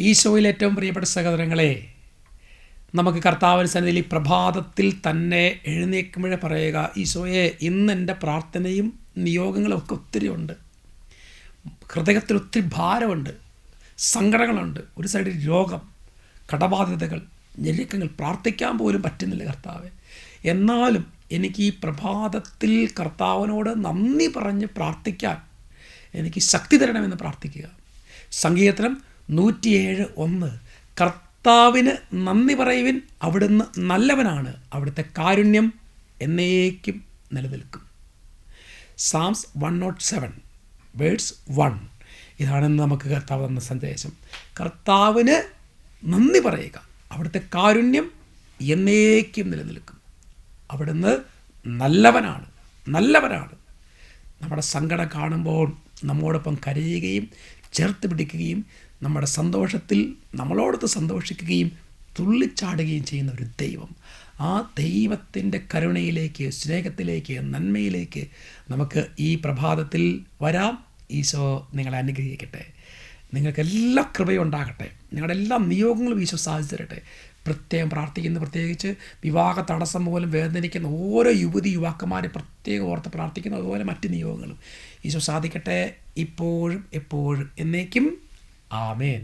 ഈശോയിൽ ഏറ്റവും പ്രിയപ്പെട്ട സഹോദരങ്ങളെ നമുക്ക് കർത്താവിന് സന്നിധിയിൽ പ്രഭാതത്തിൽ തന്നെ എഴുന്നേൽക്കുമ്പോഴേ പറയുക ഈശോയെ ഇന്ന് എന്റെ പ്രാർത്ഥനയും നിയോഗങ്ങളും ഒക്കെ ഒത്തിരി ഉണ്ട്. ഹൃദയത്തിൽ ഒത്തിരി ഭാരമുണ്ട്. സങ്കടങ്ങളുണ്ട്. ഒരു സൈഡിൽ രോഗം കടബാധ്യതകൾ ഞെരുക്കങ്ങൾ. പ്രാർത്ഥിക്കാൻ പോലും പറ്റുന്നില്ല കർത്താവ്. എന്നാലും എനിക്ക് ഈ പ്രഭാതത്തിൽ കർത്താവിനോട് നന്ദി പറഞ്ഞ് പ്രാർത്ഥിക്കാൻ എനിക്ക് ശക്തി തരണമെന്ന് പ്രാർത്ഥിക്കുക. സംഗീതത്തിനും നൂറ്റിയേഴ് ഒന്ന്. കർത്താവിന് നന്ദി പറയുവിൻ അവിടുന്ന് നല്ലവനാണ്. അവിടുത്തെ കാരുണ്യം എന്നേക്കും നിലനിൽക്കും. Psalms one naught seven verse one. ഇതാണെന്ന് നമുക്ക് കർത്താവ് തന്ന സന്ദേശം. കർത്താവിന് നന്ദി പറയുക. അവിടുത്തെ കാരുണ്യം എന്നേക്കും നിലനിൽക്കും. അവിടുന്ന് നല്ലവനാണ്. നല്ലവനാണ്. നമ്മുടെ സങ്കടം കാണുമ്പോൾ നമ്മോടൊപ്പം കരയുകയും ചേർത്ത് പിടിക്കുകയും നമ്മുടെ സന്തോഷത്തിൽ നമ്മളോടൊത്ത് സന്തോഷിക്കുകയും തുള്ളിച്ചാടുകയും ചെയ്യുന്ന ഒരു ദൈവം. ആ ദൈവത്തിന്റെ കരുണയിലേക്ക് സ്നേഹത്തിലേക്ക് നന്മയിലേക്ക് നമുക്ക് ഈ പ്രഭാതത്തിൽ വരാം. ഈശോ നിങ്ങളെ അനുഗ്രഹിക്കട്ടെ. നിങ്ങൾക്ക് എല്ലാ കൃപയും ഉണ്ടാകട്ടെ നിങ്ങളുടെ എല്ലാ നിയോഗങ്ങളും ഈശോ സാധിച്ചു തരട്ടെ. പ്രത്യേകം പ്രാർത്ഥിക്കുന്നു. പ്രത്യേകിച്ച് വിവാഹ തടസ്സം പോലും വേദനിക്കുന്ന ഓരോ യുവതി യുവാക്കന്മാരെ പ്രത്യേകം ഓർത്ത് പ്രാർത്ഥിക്കുന്നു. അതുപോലെ മറ്റ് നിയോഗങ്ങളും. ഈശോ സാധിക്കട്ടെ. ഇപ്പോഴും എപ്പോഴും എന്നേക്കും. ആമേൻ.